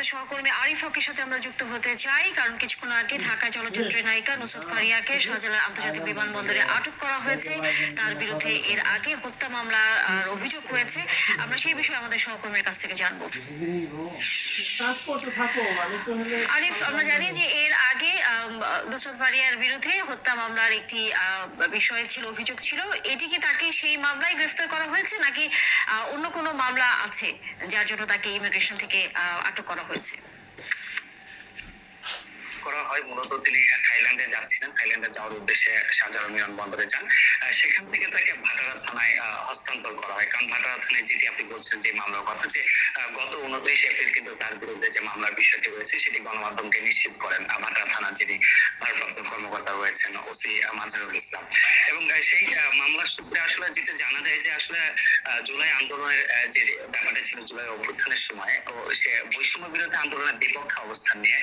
আমাদের সহকর্মী আরিফ হকের সাথে আমরা যুক্ত হতে চাই কারণ কিছুক্ষণ আগে ঢাকা চলচ্চিত্রের নায়িকা নুসুফ ফারিয়াকে শাহজালাল আন্তর্জাতিক বিমানবন্দরে আটক করা হয়েছে তার বিরুদ্ধে এর আগে হত্যা মামলা আর অভিযোগ রয়েছে আমরা সেই বিষয়ে আমাদের সহকর্মীর কাছ থেকে জানব আরিফ আমরা জানি যে এর আগে নুসরত বিরুদ্ধে হত্যা মামলার একটি ছিল, অভিযোগ ছিল। এটি কি তাকে সেই মামলায় গ্রেফতার করা হয়েছে, নাকি অন্য কোনো মামলা আছে যার জন্য তাকে ইমিগ্রেশন থেকে আটক করা হয়েছে? করা হয় মূলত তিনি থাইল্যান্ডে যাচ্ছিলেন। থাইল্যান্ডে যাওয়ার উদ্দেশ্যে শাহজালাল বিমানবন্দরে যান। হস্তান্তর করা হয়। কারণ ভাটারা থানায় যেটি আপনি বলছেন যে মামলার কথা, যে গত উনত্রিশ এপ্রিল কিন্তু তার বিরুদ্ধে যে মামলার বিষয়টি রয়েছে, সেটি গণমাধ্যমকে নিশ্চিত করেন ভাটারা থানার যিনি ভারপ্রাপ্ত কর্মকর্তা রয়েছেন ওসি মাজহারুল ইসলাম। এবং সেই মামলার সূত্রে আসলে যেটা জানা যায় যে আসলে জুলাই আন্দোলনের যে ব্যাপারটা ছিল জুলাই অভ্যুত্থানের সময়, ও সে বৈষম্য বিরোধী আন্দোলনের বিপক্ষে অবস্থান নিয়ে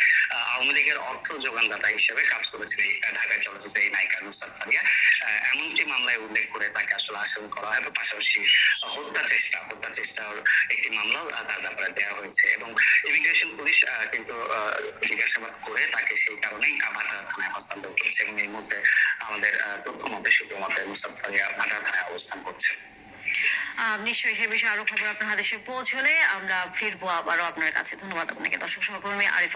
আওয়ামী লীগের অর্থ যোগানদাতা হিসেবে কাজ করেছিল এই ঢাকায় চলচ্চিত্রে এমনটি মামলায় উল্লেখ করে তাকে আসলে করা হয় পাশাপাশি হত্যা চেষ্টা, হত্যা চেষ্টার একটি মামলাও তার ব্যাপারে দেওয়া হয়েছে এবং ইমিগ্রেশন পুলিশ কিন্তু জিজ্ঞাসাবাদ করে তাকে সেই কারণেই থানায় হস্তান্তর করেছে এবং এই মুহূর্তে আমাদের তথ্য মতে মতে নুসরাত ফারিয়া ভাটা থানায় অবস্থান করছে। নিশ্চয়ই সে বিষয়ে আরও খবর আপনার হাতে পৌঁছলে আমরা ফিরবো আবারও আপনার কাছে। ধন্যবাদ আপনাকে। দর্শক সহকর্মী আরিফ